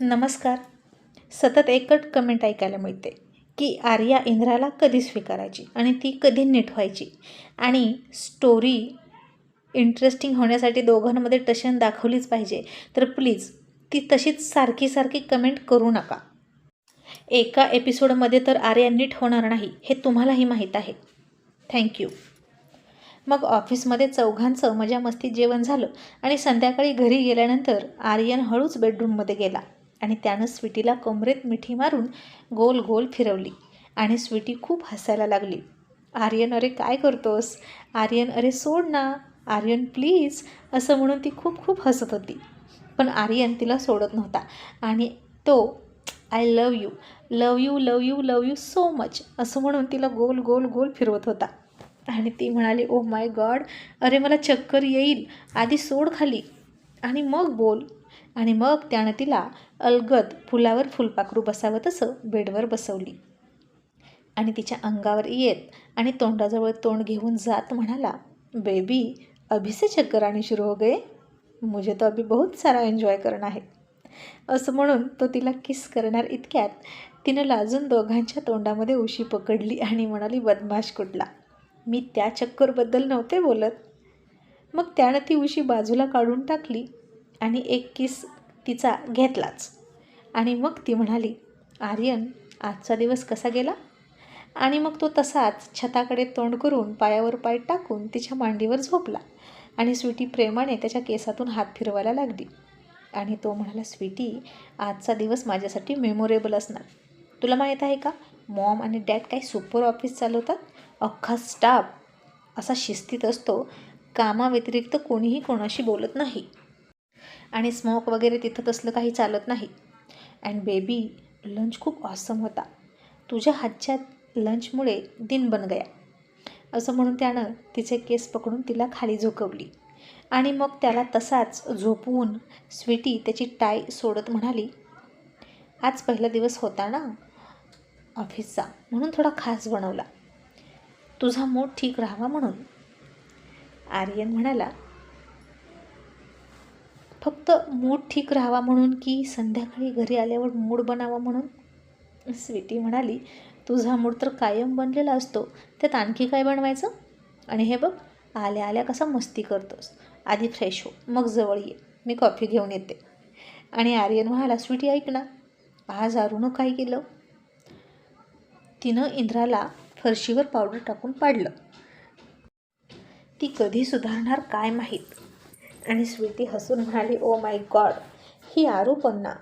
नमस्कार. सतत एकच कमेंट ऐकायला मिळते की आर्या इंद्राला कधी स्वीकारायची आणि ती कधी नीट व्हायची? आणि स्टोरी इंटरेस्टिंग होण्यासाठी दोघांमध्ये टशन दाखवलीच पाहिजे. तर प्लीज ती तशीच सारखी सारखी कमेंट करू नका. एका एपिसोडमध्ये तर आर्या नीट होणार नाही हे तुम्हालाही माहीत आहे. थँक्यू मग ऑफिसमध्ये चौघांचं मजा मस्ती जेवण झालं आणि संध्याकाळी घरी गेल्यानंतर आर्यन हळूच बेडरूममध्ये गेला. आणि त्यानं स्वीटीला कमरेत मिठी मारून गोल गोल फिरवली आणि स्वीटी खूप हसायला लागली. आर्यन अरे काय करतोस? आर्यन अरे सोड ना. आर्यन प्लीज. असं म्हणून ती खूप खूप हसत होती. पण आर्यन तिला सोडत नव्हता. आणि तो I love you love you love you love you so much असं म्हणून तिला गोल गोल गोल फिरवत होता. आणि ती म्हणाली ओ माय गॉड अरे मला चक्कर येईल. आधी सोड खाली. आणि मग बोल. आणि मग त्यानं तिला अलगद फुलावर फुलपाखरू बसावं तसं बेडवर बसवली. आणि तिच्या अंगावर येत आणि तोंडाजवळ तोंड घेऊन जात म्हणाला बेबी अभी से चक्कर सुरू शुरू हो गए मुझे तो अभी बहुत सारा एन्जॉय करणं आहे. असं म्हणून तो तिला किस करणार इतक्यात तिनं लाजून दोघांच्या तोंडामध्ये उशी पकडली आणि म्हणाली बदमाश कुठला? मी त्या चक्करबद्दल नव्हते बोलत. मग त्यानं ती उशी बाजूला काढून टाकली आणि एक किस तिचा घेतलाच. आणि मग ती म्हणाली आर्यन आजचा दिवस कसा गेला? आणि मग तो तसाच छताकडे तोंड करून पायावर पाय टाकून तिच्या मांडीवर झोपला आणि स्वीटी प्रेमाने त्याच्या केसातून हात फिरवायला लागली. आणि तो म्हणाला स्वीटी आजचा दिवस माझ्यासाठी मेमोरेबल असणार. तुला माहीत आहे का मॉम आणि डॅड काही सुपर ऑफिस चालवतात? अख्खा स्टाफ असा शिस्तीत असतो कामाव्यतिरिक्त कोणीही कोणाशी बोलत नाही. आणि स्मोक वगैरे तिथं तसलं काही चालत नाही. अँड बेबी लंच खूप ऑसम होता. तुझ्या हातच्या लंचमुळे दिन बन गया. असं म्हणून त्यानं तिचे केस पकडून तिला खाली झोकवली. आणि मग त्याला तसाच झोपवून स्वीटी त्याची टाय सोडत म्हणाली आज पहिला दिवस होता ना? ऑफिसचा म्हणून थोडा खास बनवला. तुझा मूड ठीक राहावा म्हणून. आर्यन म्हणाला फक्त मूड ठीक राहावा म्हणून की संध्याकाळी घरी आल्यावर मूड बनावा म्हणून? स्वीटी म्हणाली तुझा मूड तर कायम बनलेला असतो. त्यात आणखी काय बनवायचं? आणि हे बघ आल्या आल्या कसा मस्ती करतोस. आधी फ्रेश हो मग जवळ ये. मी कॉफी घेऊन येते. आणि आर्यन म्हणाला स्वीटी ऐक ना आज आरूनं काय केलं? तिनं इंद्राला फरशीवर पावडर टाकून पाडलं. ती कधी सुधारणार काय माहीत? आणि स्वीटी हसून म्हणाली ओ माय गॉड ही आरूपन्ना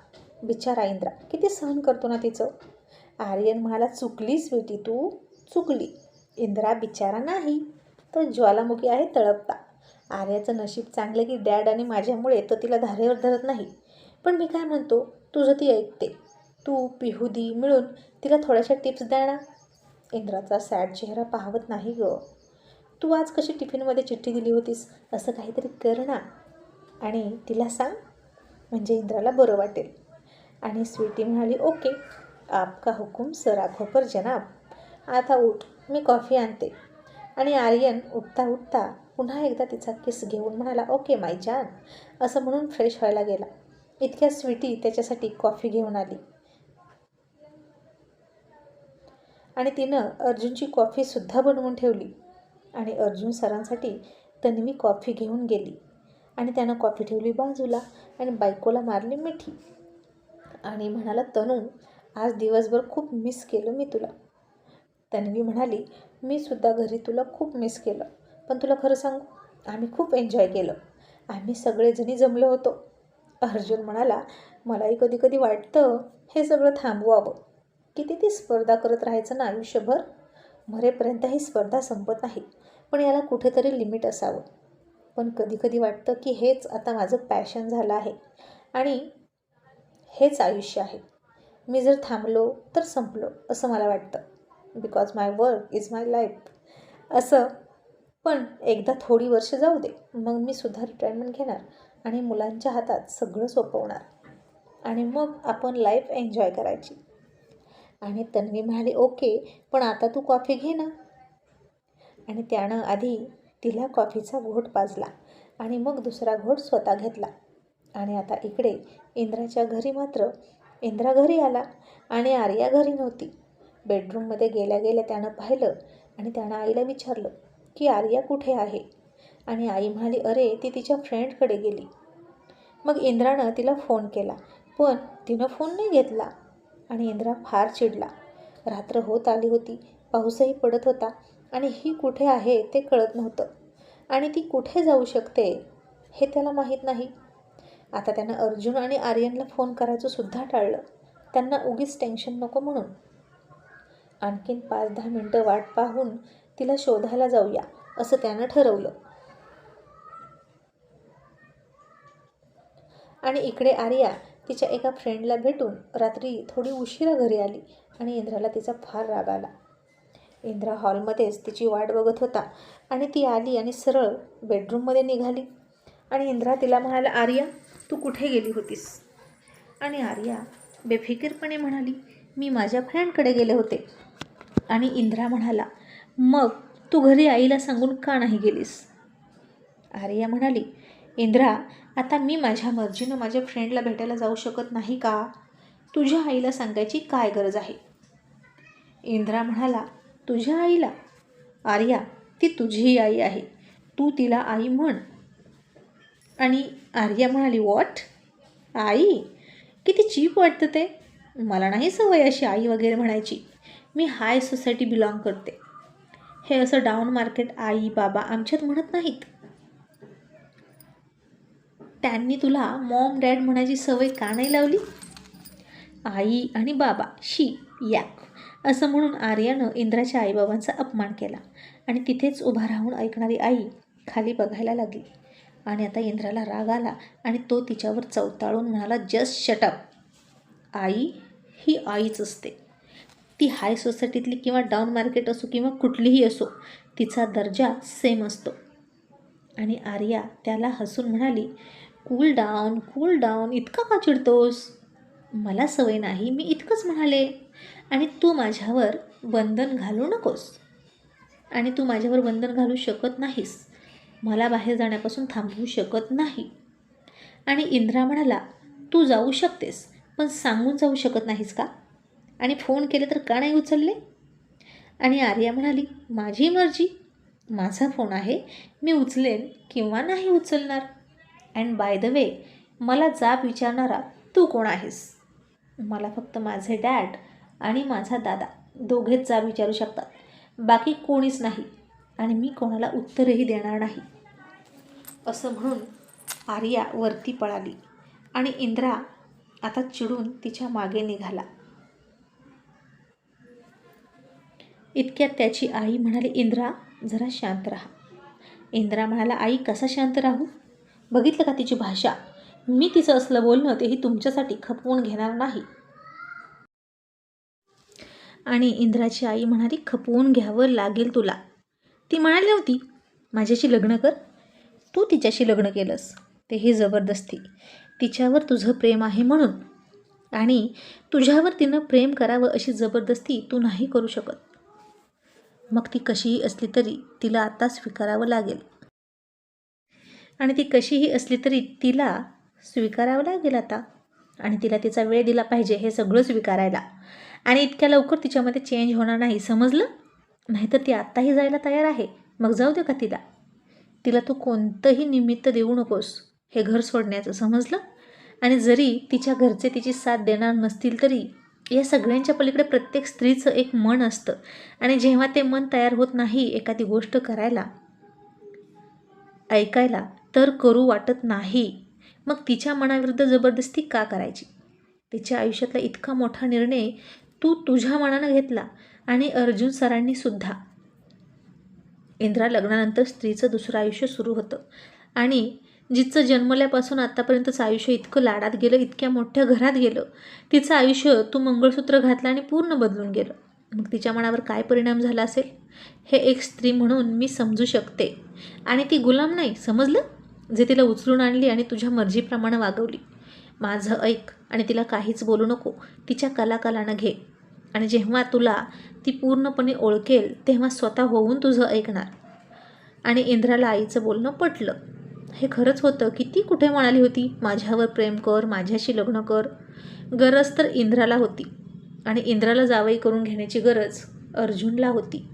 बिचारा इंद्रा किती सहन करतो ना तिचं? आर्यन म्हणाला चुकली स्वीटी तू चुकली. इंद्रा बिचारा नाही तर ज्वालामुखी आहे तळपता. आर्याचं नशीब चांगलं की डॅड आणि माझ्यामुळे तो तिला धारेवर धरत नाही. पण मी काय म्हणतो तुझं ती ऐकते. तू पिहुदी मिळून तिला थोड्याशा टिप्स द्या ना इंद्राचा सॅड चेहरा पाहवत नाही ग. तू आज कशी टिफिनमध्ये चिठ्ठी दिली होतीस? असं काहीतरी कर ना. आणि तिला सांग. म्हणजे इंद्राला बरं वाटेल. आणि स्वीटी म्हणाली ओके. आपका हुकूम सर आखो पर जनाब. आता उठ. मी कॉफी आणते. आणि आर्यन उठता उठता पुन्हा एकदा तिचा किस घेऊन म्हणाला ओके माय जान. असं म्हणून फ्रेश व्हायला गेला. इतक्या स्वीटी त्याच्यासाठी कॉफी घेऊन आली. आणि तिनं अर्जुनची कॉफीसुद्धा बनवून ठेवली. आणि अर्जुन सरांसाठी तन्वी कॉफी घेऊन गेली. आणि त्यानं कॉफी ठेवली बाजूला आणि बायकोला मारली मिठी. आणि म्हणाला तनू आज दिवसभर खूप मिस केलं मी तुला. तन्वी म्हणाली मी सुद्धा घरी तुला खूप मिस केलं. पण तुला खरं सांगू आम्ही खूप एन्जॉय केलं. आम्ही सगळेजणी जमलो होतो. अर्जुन म्हणाला मलाही कधी कधी वाटतं हे सगळं थांबवावं. किती ती स्पर्धा करत राहायचं ना आयुष्यभर? मरेपर्यंत ही स्पर्धा संपत नाही पण याला कुठेतरी लिमिट असावं. पण कधीकधी वाटतं की हेच आता माझं पॅशन झालं आहे. आणि हेच आयुष्य आहे. मी जर थांबलो तर संपलो असं मला वाटतं. Because my work is my life. असं. पण एकदा थोडी वर्ष जाऊ दे मग मी सुद्धा रिटायरमेंट घेणार आणि मुलांच्या हातात सगळं सोपवणार. आणि मग आपण लाईफ एन्जॉय करायची. आणि तन्वी म्हणाली ओके पण आता तू कॉफी घे ना. आणि त्यानं आधी तिला कॉफीचा घोट पाजला आणि मग दुसरा घोट स्वतः घेतला. आणि आता इकडे इंद्राच्या घरी मात्र इंद्रा घरी आला आणि आर्या घरी नव्हती. बेडरूममध्ये गेल्या गेल्या त्यानं पाहिलं आणि त्यानं आईला विचारलं की आर्या कुठे आहे? आणि आई म्हणाली अरे ती तिच्या फ्रेंडकडे गेली. मग इंद्रानं तिला फोन केला पण तिनं फोन नाही घेतला. आणि इंद्रा फार चिडला. रात्र होत आली होती. पाऊसही पडत होता. आणि ही कुठे आहे ते कळत नव्हतं. आणि ती कुठे जाऊ शकते हे त्याला माहीत नाही. आता त्यानं अर्जुन आणि आर्यनला फोन करायचं सुद्धा टाळलं. त्यांना उगीच टेन्शन नको म्हणून. आणखीन पाच दहा मिनटं वाट पाहून तिला शोधायला जाऊया असं त्यानं ठरवलं. आणि इकडे आर्या तिच्या एका फ्रेंडला भेटून रात्री थोडी उशिरा घरी आली आणि इंद्राला तिचा फार राग आला. इंद्रा हॉलमध्येच तिची वाट बघत होता आणि ती आली आणि सरळ बेडरूममध्ये निघाली. आणि इंद्रा तिला म्हणाला आर्या तू कुठे गेली होतीस? आणि आर्या बेफिकीरपणे म्हणाली मी माझ्या फ्रेंडकडे गेले होते. आणि इंद्रा म्हणाला मग तू घरी आईला सांगून का नाही गेलीस? आर्या म्हणाली इंद्रा आता मी माझ्या मर्जीनं माझ्या फ्रेंडला भेटायला जाऊ शकत नाही का? तुझ्या आईला सांगायची काय गरज आहे? इंद्रा म्हणाला तुझ्या आईला? आर्या ती तुझी आई आहे. तू तिला आई म्हण. आणि आर्या म्हणाली वॉट आई? किती चीप वाटतं ते. मला नाही सवय अशी आई वगैरे म्हणायची. मी हाय सोसायटी बिलॉंग करते. हे असं डाऊन मार्केट आई बाबा आमच्यात म्हणत नाहीत. त्यांनी तुला मॉम डॅड म्हणायची सवय का नाही लावली? आई आणि बाबा शी या असं म्हणून आर्यानं इंद्राच्या आईबाबांचा अपमान केला आणि तिथेच उभा राहून ऐकणारी आई खाली बघायला लागली. आणि आता इंद्राला राग आला आणि तो तिच्यावर चवताळून म्हणाला जस्ट शटअप आई ही आईच असते. ती हाय सोसायटीतली किंवा डाऊन मार्केट असो किंवा कुठलीही असो तिचा दर्जा सेम असतो. आणि आर्या त्याला हसून म्हणाली कूल डाऊन कूल डाऊन इतका का चिडतोस? मला सवय नाही मी इतकंच म्हणाले. आणि तू माझ्यावर बंधन घालू नकोस. आणि तू माझ्यावर बंधन घालू शकत नाहीस. मला बाहेर जाण्यापासून थांबवू शकत नाही. आणि इंद्रा म्हणाला तू जाऊ शकतेस पण सांगून जाऊ शकत नाहीस का? आणि फोन केले तर का नाही उचलले? आणि आर्या म्हणाली माझी मर्जी. माझा फोन आहे. मी उचलेन किंवा नाही उचलणार. अँड बाय द वे मला जाब विचारणारा तू कोण आहेस? मला फक्त माझे डॅड आणि माझा दादा दोघेच जाब विचारू शकतात. बाकी कोणीच नाही आणि मी कोणाला उत्तरही देणार नाही. असं म्हणून आर्या वरती पळाली आणि इंद्रा आता चिडून तिच्यामागे निघाला. इतक्यात त्याची आई म्हणाली इंद्रा जरा शांत राहा. इंद्रा म्हणाला आई कसा शांत राहू? बघितलं का तिची भाषा? मी तिचं असलं बोलणं तेही तुमच्यासाठी खपवून घेणार नाही. आणि इंद्राची आई म्हणाली खपवून घ्यावं लागेल तुला. ती म्हणाली नव्हती माझ्याशी लग्न कर. तू तिच्याशी लग्न केलंस. तेही जबरदस्ती. तिच्यावर तुझं प्रेम आहे म्हणून. आणि तुझ्यावर तिनं प्रेम करावं अशी जबरदस्ती तू नाही करू शकत. मग ती कशीही असली तरी तिला आता स्वीकारावं लागेल. आणि ती कशीही असली तरी तिला स्वीकारावं लागेल आता. आणि तिला तिचा वेळ दिला पाहिजे हे सगळं स्वीकारायला. आणि इतक्या लवकर तिच्यामध्ये चेंज होणार नाही समजलं? नाहीतर ती आत्ताही जायला तयार आहे. मग जाऊ दे का तिला? तिला तू कोणतंही निमित्त देऊ नकोस. हे घर सोडण्याचं समजलं? आणि जरी तिच्या घरचे तिची साथ देणार नसतील तरी या सगळ्यांच्या पलीकडे प्रत्येक स्त्रीचं एक मन असतं. आणि जेव्हा ते मन तयार होत नाही एखादी गोष्ट करायला ऐकायला तर करू वाटत नाही. मग तिच्या मनाविरुद्ध जबरदस्ती का करायची? तिच्या आयुष्यातला इतका मोठा निर्णय तू तुझ्या मनानं घेतला आणि अर्जुन सरांनी सुद्धा. इंद्रा लग्नानंतर स्त्रीचं दुसरं आयुष्य सुरू होतं. आणि जिचं जन्मल्यापासून आत्तापर्यंतचं आयुष्य इतकं लाडात गेलं इतक्या मोठ्या घरात गेलं तिचं आयुष्य तू मंगळसूत्र घातलं आणि पूर्ण बदलून गेलं. मग तिच्या मनावर काय परिणाम झाला असेल? हे एक स्त्री म्हणून मी समजू शकते. आणि ती गुलाम नाही समजलं? जे तिला उचलून आणली आणि तुझ्या मर्जीप्रमाणे वागवली. माझं ऐक आणि तिला काहीच बोलू नको. तिच्या कलाकलानं घे. आणि जेव्हा तुला ती पूर्णपणे ओळखेल तेव्हा स्वतः होऊन तुझं ऐकणार. आणि इंद्राला आईचं बोलणं पटलं. हे खरंच होतं की ती कुठे म्हणाली होती? माझ्यावर प्रेम कर माझ्याशी लग्न कर. गरज तर इंद्राला होती. आणि इंद्राला जावई करून घेण्याची गरज अर्जुनला होती.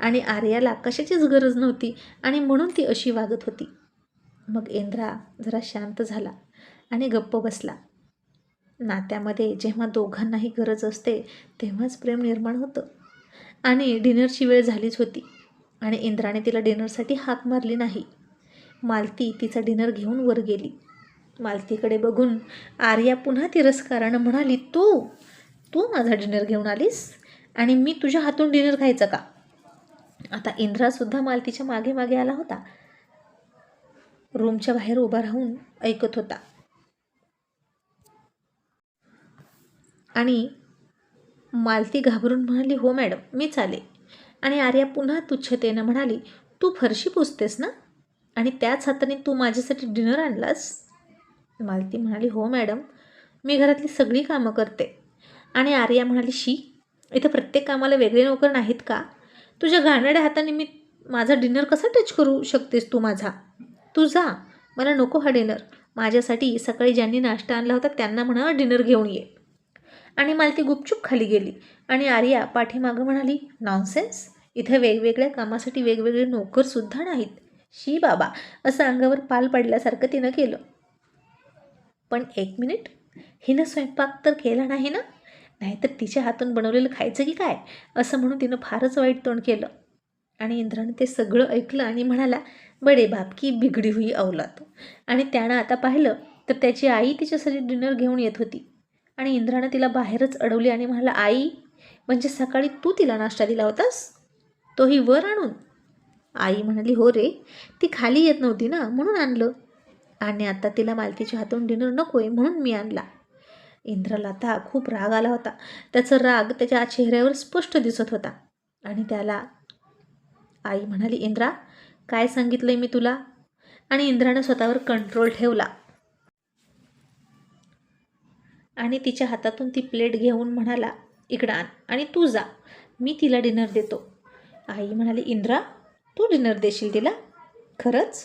आणि आर्याला कशाचीच गरज नव्हती आणि म्हणून ती अशी वागत होती. मग इंद्रा जरा शांत झाला आणि गप्प बसला. नात्यामध्ये जेव्हा दोघांनाही गरज असते तेव्हाच प्रेम निर्माण होतं. आणि डिनरची वेळ झालीच होती आणि इंद्राने तिला डिनरसाठी हाक मारली नाही. मालती तिचा डिनर घेऊन वर गेली. मालतीकडे बघून आर्या पुन्हा तिरस्कारानं म्हणाली तू? तू माझा डिनर घेऊन आलीस? आणि मी तुझ्या हातून डिनर खायचं का? आता इंद्रासुद्धा मालतीच्या मागे मागे आला होता. रूमच्या बाहेर उभा राहून ऐकत होता. आणि मालती घाबरून म्हणाली हो मॅडम मी चाले आणि आर्या पुन्हा तुच्छतेनं म्हणाली तू फरशी पुसतेस ना? आणि त्याच हाताने तू माझ्यासाठी डिनर आणलास? मालती म्हणाली हो मॅडम मी घरातली सगळी कामं करते. आणि आर्या म्हणाली शी इथं प्रत्येक कामाला वेगळे नोकर नाहीत का? तुझ्या घाणेड्या हाताने मी माझा डिनर कसा टच करू शकतेस तू माझा? तू जा. मला नको हा डिनर. माझ्यासाठी सकाळी ज्यांनी नाश्ता आणला होता त्यांना म्हणा डिनर घेऊन ये. आणि मालती गुपचूप खाली गेली. आणि आर्या पाठीमागं म्हणाली नॉनसेन्स इथे वेगवेगळ्या कामासाठी वेगवेगळे नोकरसुद्धा नाहीत. शी बाबा असं अंगावर पाल पडल्यासारखं तिनं केलं. पण एक मिनिट. हिनं स्वयंपाक तर केला नाही ना? नाहीतर तिच्या हातून बनवलेलं खायचं की काय? असं म्हणून तिनं फारच वाईट तोंड केलं. आणि इंद्राने ते सगळं ऐकलं आणि म्हणाला बडे बाप की बिगडी हुई अवलात आणि त्यानं आता पाहिलं तर त्याची आई तिच्यासाठी डिनर घेऊन येत होती. आणि इंद्रानं तिला बाहेरच अडवली आणि म्हणाला आई म्हणजे सकाळी तू तिला नाश्ता दिला होतास? तोही वर आणून? आई म्हणाली हो रे ती खाली येत नव्हती ना म्हणून आणलं. आणि आता तिला मालतीच्या हातून डिनर नको आहे म्हणून मी आणला. इंद्राला आता खूप राग आला होता. त्याचा राग त्याच्या चेहऱ्यावर स्पष्ट दिसत होता. आणि त्याला आई म्हणाली इंद्रा काय सांगितलंय मी तुला? आणि इंद्रानं स्वतःवर कंट्रोल ठेवला. आणि तिच्या हातातून ती प्लेट घेऊन म्हणाला इकडं आण आणि तू जा मी तिला डिनर देतो. आई म्हणाली इंद्रा तू डिनर देशील तिला? खरंच?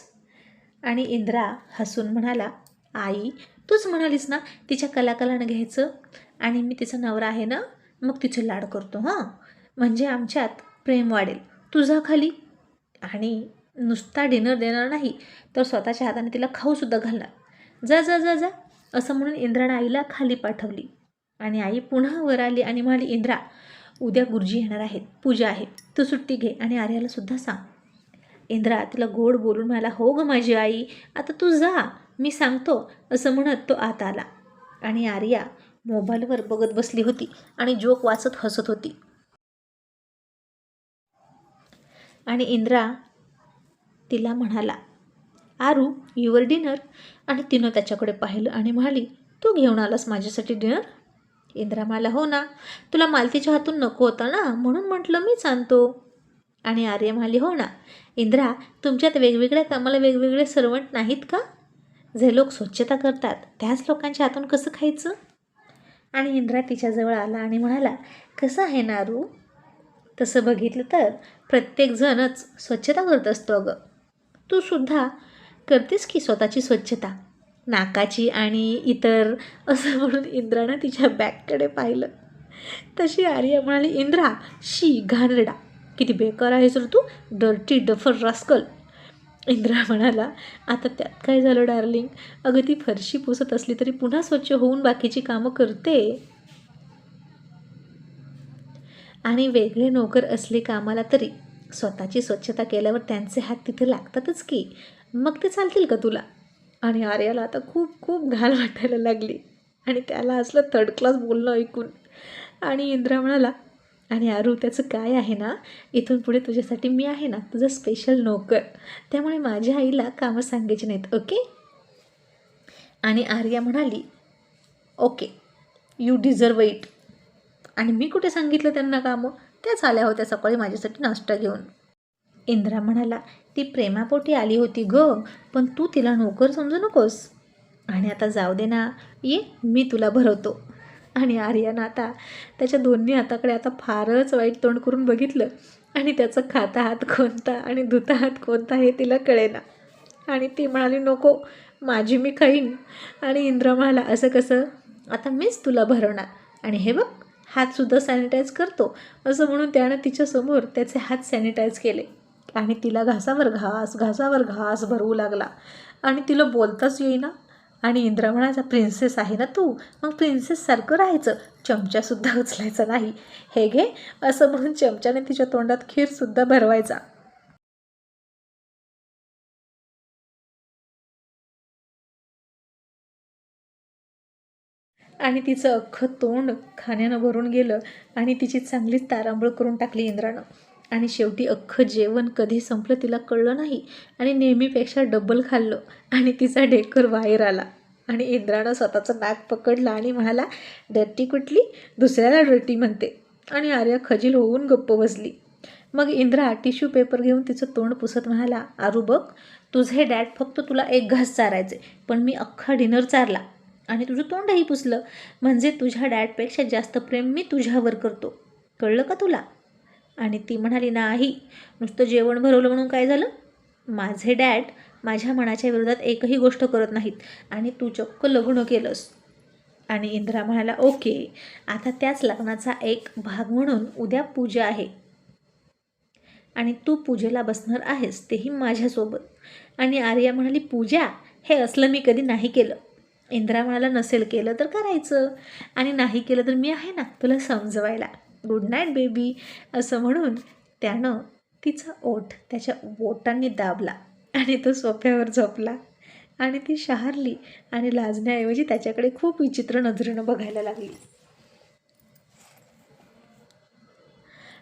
आणि इंद्रा हसून म्हणाला आई तूच म्हणालीस ना तिच्या कलाकलानं घ्यायचं? आणि मी तिचा नवरा आहे ना मग तिचे लाड करतो हां? म्हणजे आमच्यात प्रेम वाढेल. तुझा खाली आणि नुसता डिनर देणार नाही तर स्वतःच्या हाताने तिला खाऊसुद्धा घालणार. जा जा जा जा असं म्हणून इंद्रानं आईला खाली पाठवली. आणि आई पुन्हा वर आली आणि म्हणाली इंद्रा उद्या गुरुजी येणार आहेत पूजा आहे तू सुट्टी घे आणि आर्याला सुद्धा सांग. इंद्रा तिला गोड बोलून म्हणाला हो ग माझी आई आता तू जा मी सांगतो असं म्हणत तो आत आला. आणि आर्या मोबाईलवर बघत बसली होती आणि जोक वाचत हसत होती. आणि इंद्रा तिला म्हणाला आरू युअर डिनर आणि तिनं त्याच्याकडे पाहिलं आणि म्हणाली तू घेऊन आलास माझ्यासाठी डिनर इंद्रा म्हणाला हो ना तुला मालतीच्या हातून नको होता ना म्हणून म्हटलं मीच आणतो. आणि आर्य म्हणाली हो ना इंद्रा तुमच्यात वेगवेगळ्या कामाला वेगवेगळे सर्वंट नाहीत का? जे लोक स्वच्छता करतात त्याच लोकांच्या हातून कसं खायचं? आणि इंद्रा तिच्याजवळ आला आणि म्हणाला कसं आहे नारू? तसं बघितलं तर प्रत्येकजणच स्वच्छता करत असतो अगं. तू सुद्धा करतेस की स्वतःची स्वच्छता? नाकाची आणि इतर असं म्हणून इंद्रानं तिच्या बॅगकडे पाहिलं. तशी आर्या म्हणाली इंद्रा शी घाणेरडा. किती बेकार आहेस रे तू. डर्टी डफर रास्कल इंद्रा म्हणाला आता त्यात काय झालं डार्लिंग अगं ती फरशी पुसत असली तरी पुन्हा स्वच्छ होऊन बाकीची कामं करते. आणि वेगळे नोकर असले कामाला तरी स्वतःची स्वच्छता केल्यावर त्यांचे हात तिथे लागतातच की. मग ते चालतील का तुला? आणि आर्याला आता खूप खूप घाल वाटायला लागली. आणि त्याला असलं थर्ड क्लास बोलणं ऐकून. आणि इंद्रा म्हणाला आणि आरू त्याचं काय आहे ना? इथून पुढे तुझ्यासाठी मी आहे ना? तुझं स्पेशल नोकर. त्यामुळे माझ्या आईला कामं सांगायची नाहीत ओके? आणि आर्या म्हणाली ओके यू डिझर्व इट आणि मी कुठे सांगितलं त्यांना कामं? त्याच आल्या होत्या सकाळी माझ्यासाठी नाश्ता घेऊन. इंद्रा म्हणाला ती प्रेमापोटी आली होती ग पण तू तिला नोकर समजू नकोस. आणि आता जाऊ दे ना ये मी तुला भरवतो. आणि आर्यानं आता त्याच्या दोन्ही हाताकडे आता फारच वाईट तोंड करून बघितलं. आणि त्याचा खाता हात कोणता आणि धुता हात कोणता हे तिला कळेना. आणि ती म्हणाली नको माझी मी खाईन. आणि इंद्र म्हणाला असं कसं? आता मीच तुला भरवणार. आणि हे बघ हातसुद्धा सॅनिटाईज करतो. असं म्हणून त्यानं तिच्यासमोर त्याचे हात सॅनिटाईज केले. आणि तिला घासावर घास घासावर घास भरवू लागला. आणि तिला बोलताच येईना. आणि इंद्रा म्हणायचा प्रिन्सेस आहे ना तू? मग प्रिन्सेससारखं राहायचं. चमचासुद्धा उचलायचा नाही. हे घे. असं म्हणून चमच्याने तिच्या तोंडात खीरसुद्धा भरवायचा. आणि तिचं अख्खं तोंड खाण्यानं भरून गेलं आणि तिची चांगलीच तारांबळ करून टाकली इंद्रानं. आणि शेवटी अख्खं जेवण कधी संपलं तिला कळलं नाही आणि नेहमीपेक्षा डबल खाल्लं आणि तिचा ढेकर बाहेर आला. आणि इंद्रानं स्वतःचं नाक पकडलं आणि म्हणाला डट्टी कुठली? दुसऱ्याला डट्टी म्हणते. आणि आर्या खजील होऊन गप्प बसली. मग इंद्रा टिश्यू पेपर घेऊन तिचं तोंड पुसत म्हणाला आरू बघ तुझे डॅड फक्त तुला एक घास चारायचे पण मी अख्खा डिनर चारला. आणि तुझं तोंडही पुसलं. म्हणजे तुझ्या डॅडपेक्षा जास्त प्रेम मी तुझ्यावर करतो. कळलं का तुला? आणि ती म्हणाली नाही. नुसतं जेवण भरवलं म्हणून काय झालं? माझे डॅड माझ्या मनाच्या विरोधात एकही गोष्ट करत नाहीत आणि तू चक्क लग्न केलंस. आणि इंद्रा म्हणाला ओके. आता त्याच लग्नाचा एक भाग म्हणून उद्या पूजा आहे. आणि तू पूजेला बसणार आहेस तेही माझ्यासोबत. आणि आर्या म्हणाली पूजा? हे असलं मी कधी नाही केलं. इंद्रा म्हणाला नसेल केलं तर करायचं. आणि नाही केलं तर मी आहे ना तुला समजवायला. गुड नाईट बेबी असं म्हणून त्यानं तिचा ओठ त्याच्या बोटांनी दाबला आणि तो सोफ्यावर झोपला. आणि ती शहारली आणि लाजण्याऐवजी त्याच्याकडे खूप विचित्र नजरेनं बघायला लागली.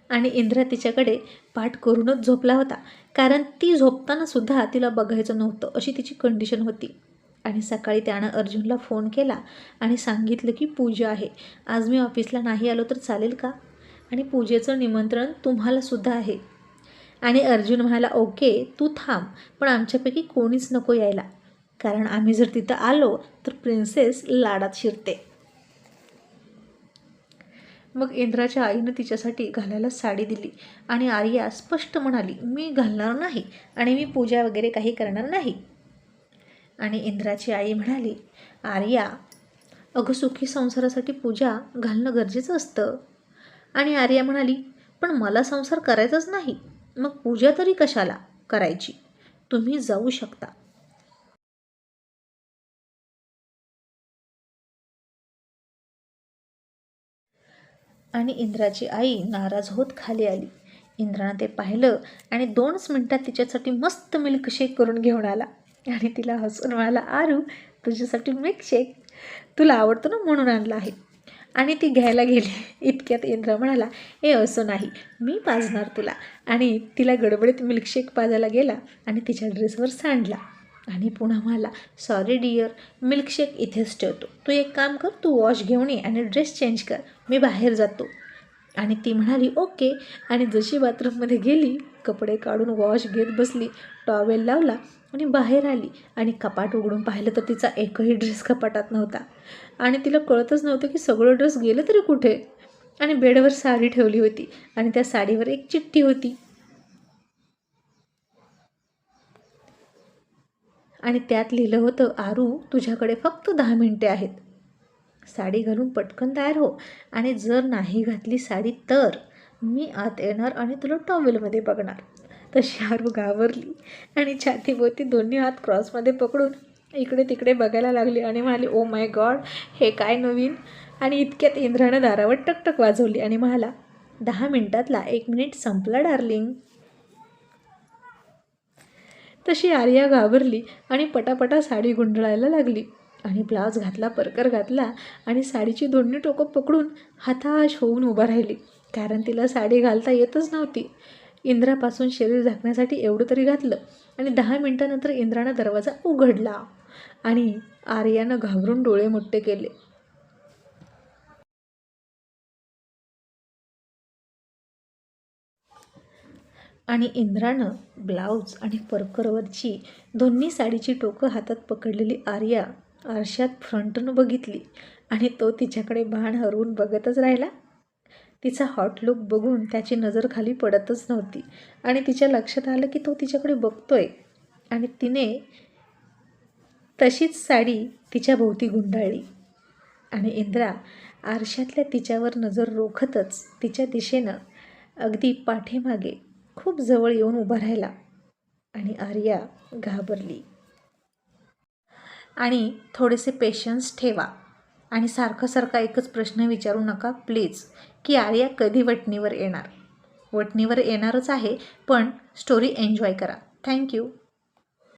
आणि इंद्रा तिच्याकडे पाठ करूनच झोपला होता कारण ती झोपताना सुद्धा तिला बघायचं नव्हतं अशी तिची कंडिशन होती. आणि सकाळी त्यानं अर्जुनला फोन केला आणि सांगितलं की पूजा आहे. आज मी ऑफिसला नाही आलो तर चालेल का? आणि पूजेचं निमंत्रण तुम्हालासुद्धा आहे. आणि अर्जुन म्हणाला ओके तू थांब पण आमच्यापैकी कोणीच नको यायला. कारण आम्ही जर तिथं आलो तर प्रिन्सेस लाडात शिरते. मग इंद्राच्या आईनं तिच्यासाठी घालायला साडी दिली आणि आर्या स्पष्ट म्हणाली मी घालणार नाही आणि मी पूजा वगैरे काही करणार नाही. आणि इंद्राची आई म्हणाली आर्या अगं सुखी संसारासाठी पूजा घालणं गरजेचं असतं. आणि आर्या म्हणाली पण मला संसार करायचाच नाही. मग पूजा तरी कशाला करायची? तुम्ही जाऊ शकता. आणि इंद्राची आई नाराज होत खाली आली. इंद्रानं ते पाहिलं आणि दोनच मिनटात तिच्यासाठी मस्त मिल्कशेक करून घेऊन आला. आणि तिला हसून म्हणाला आरू तुझ्यासाठी मिल्कशेक तुला आवडतो ना? म्हणून आणला आहे. आणि ती घ्यायला गेली. इतक्यात इंद्र म्हणाला ए असं नाही. मी पाजणार तुला. आणि तिला गडबडीत मिल्कशेक पाजायला गेला आणि तिच्या ड्रेसवर सांडला. आणि पुन्हा म्हणाला सॉरी डिअर मिल्कशेक इथेच ठेवतो. तू एक काम कर तू वॉश घेऊन ये आणि ड्रेस चेंज कर. मी बाहेर जातो. आणि ती म्हणाली ओके आणि जशी बाथरूममध्ये गेली कपडे काढून वॉश घेत बसली टॉवेल लावला आणि बाहेर आली आणि कपाट उघडून पाहिलं तर तिचा एकही ड्रेस कपाटात नव्हता. आणि तिला कळतच नव्हतं की सगळं ड्रेस गेलं तरी कुठे. आणि बेडवर साडी ठेवली होती आणि त्या साडीवर एक चिठ्ठी होती. आणि त्यात लिहिलं होतं आरू तुझ्याकडे फक्त दहा मिनटे आहेत. साडी घालून पटकन तयार हो. आणि जर नाही घातली साडी तर मी आत येणार आणि तुला टॉवेलमध्ये बघणार. तशी आरू घाबरली. आणि छातीभोवती दोन्ही हात क्रॉसमध्ये पकडून इकडे तिकडे बघायला लागली आणि म्हणाली ओ माय गॉड हे काय नवीन? आणि इतक्यात इंद्रानं दारावर टकटक वाजवली आणि म्हणाला दहा मिनिटातला एक मिनिट संपला डार्लिंग. तशी आर्या घाबरली आणि पटापटा साडी गुंडळायला लागली आणि ब्लाऊज घातला परकर घातला आणि साडीची दोन्ही टोकं पकडून हताश होऊन उभा राहिली. कारण तिला साडी घालता येतच नव्हती. इंद्रापासून शरीर झाकण्यासाठी एवढं तरी घातलं आणि दहा मिनटानंतर इंद्रानं दरवाजा उघडला आणि आर्यानं घाबरून डोळे मोठे केले. आणि इंद्रानं ब्लाऊज आणि परकरवरची दोन्ही साडीची टोकं हातात पकडलेली आर्या आरशात फ्रंटनं बघितली आणि तो तिच्याकडे बाण हरवून बघतच राहिला. तिचा हॉट लुक बघून त्याची नजर खाली पडतच नव्हती. आणि तिच्या लक्षात आलं की तो तिच्याकडे बघतोय. आणि तिने तशीच साडी तिच्या भोवती गुंडाळली. आणि इंद्रा आरशातल्या तिच्यावर नजर रोखतच तिच्या दिशेनं अगदी पाठीमागे खूप जवळ येऊन उभा राहिला आणि आर्या घाबरली. आणि थोडेसे पेशन्स ठेवा. आणि सारखं सारखा एकच प्रश्न विचारू नका प्लीज की आर्या कधी वटणीवर येणार? वटणीवर येणारच आहे पण स्टोरी एन्जॉय करा. थँक्यू